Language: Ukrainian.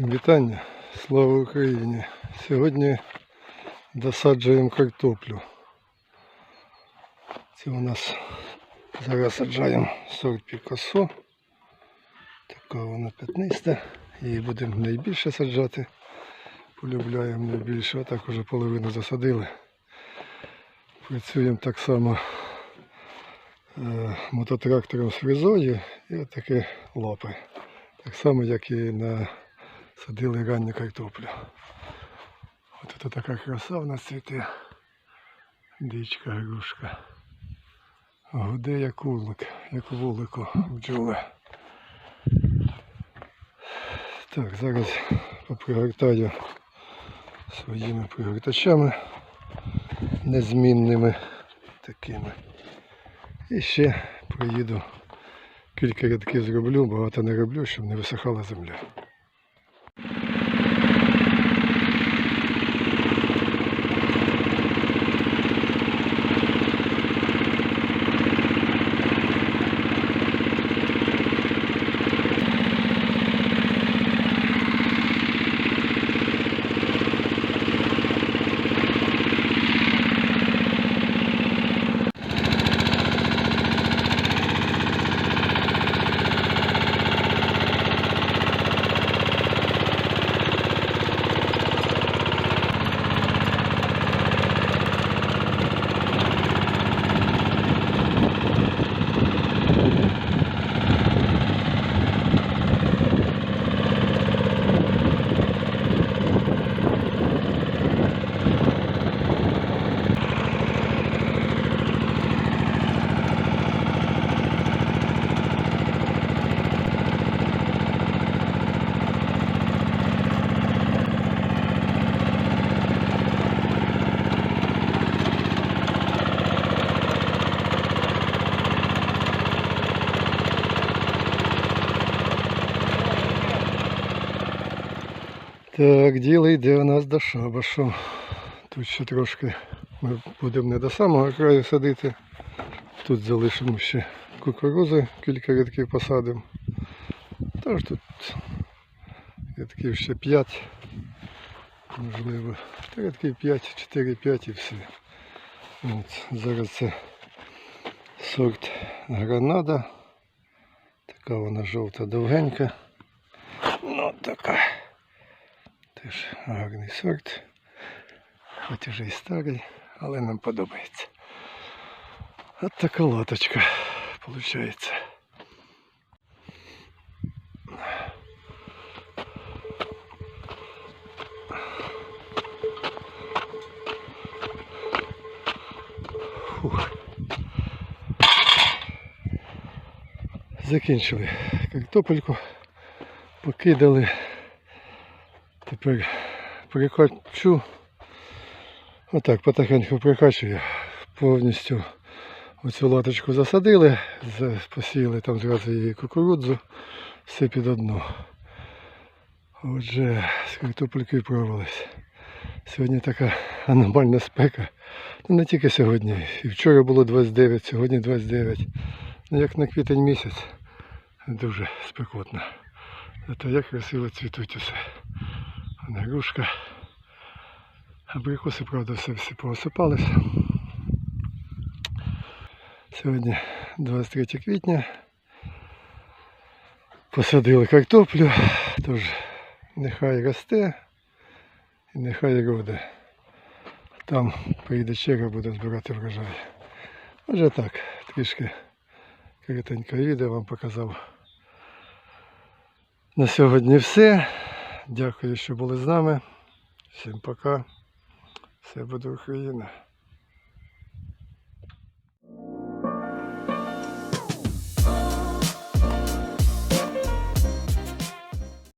Всім вітання. Слава Україні! Сьогодні досаджуємо картоплю. Це у нас зараз саджаємо сорт Пікасо. Така вона п'ятниста. Її будемо найбільше саджати. Полюбляємо найбільше. Отак уже половину засадили. Працюємо так само е, мототрактором з фрезою і отакі лопи. Так само, як і на садили ранню картоплю. От це така краса в нас цвіте. Дичка грушка. Гуде як улик, як вулику бджоли. Так, зараз попригортаю своїми пригортачами незмінними такими. І ще приїду кілька рядків зроблю, багато не роблю, щоб не висихала земля. Так, діло йде у нас до шабашу. Тут ще трошки ми будемо не до самого краю садити. Тут залишимо ще кукурузи, кілька рядків посадимо. Тож тут рядків ще 5, можливо. Рядків 5, 4-5 і все. От, зараз це сорт гранада. Така вона жовта довгенька. Ну така. Теж гарний сорт. Хоч уже і старий, але нам подобається. От така лоточка виходить. Закінчили картопельку, покидали. Тепер прикачу. Отак потихеньку прикачую. Повністю оцю латочку засадили, посіяли там зразу її кукурудзу, все під одно. Отже, з картопелькою провелись. Сьогодні така аномальна спека. Ну не тільки сьогодні. І вчора було 29, сьогодні 29. Ну як на квітень місяць. Дуже спекотно. Зато як красиво цвітуть усе. Грушка. Абрикоси, правда, все всі поосипались. Сьогодні 23 квітня. Посадили картоплю, тож нехай росте і нехай роде. Там прийде черга, буде збирати врожай. Отже так, трішки коротеньке відео вам показав. На сьогодні все. Дякую, що були з нами. Всім пока. Все буде Україна.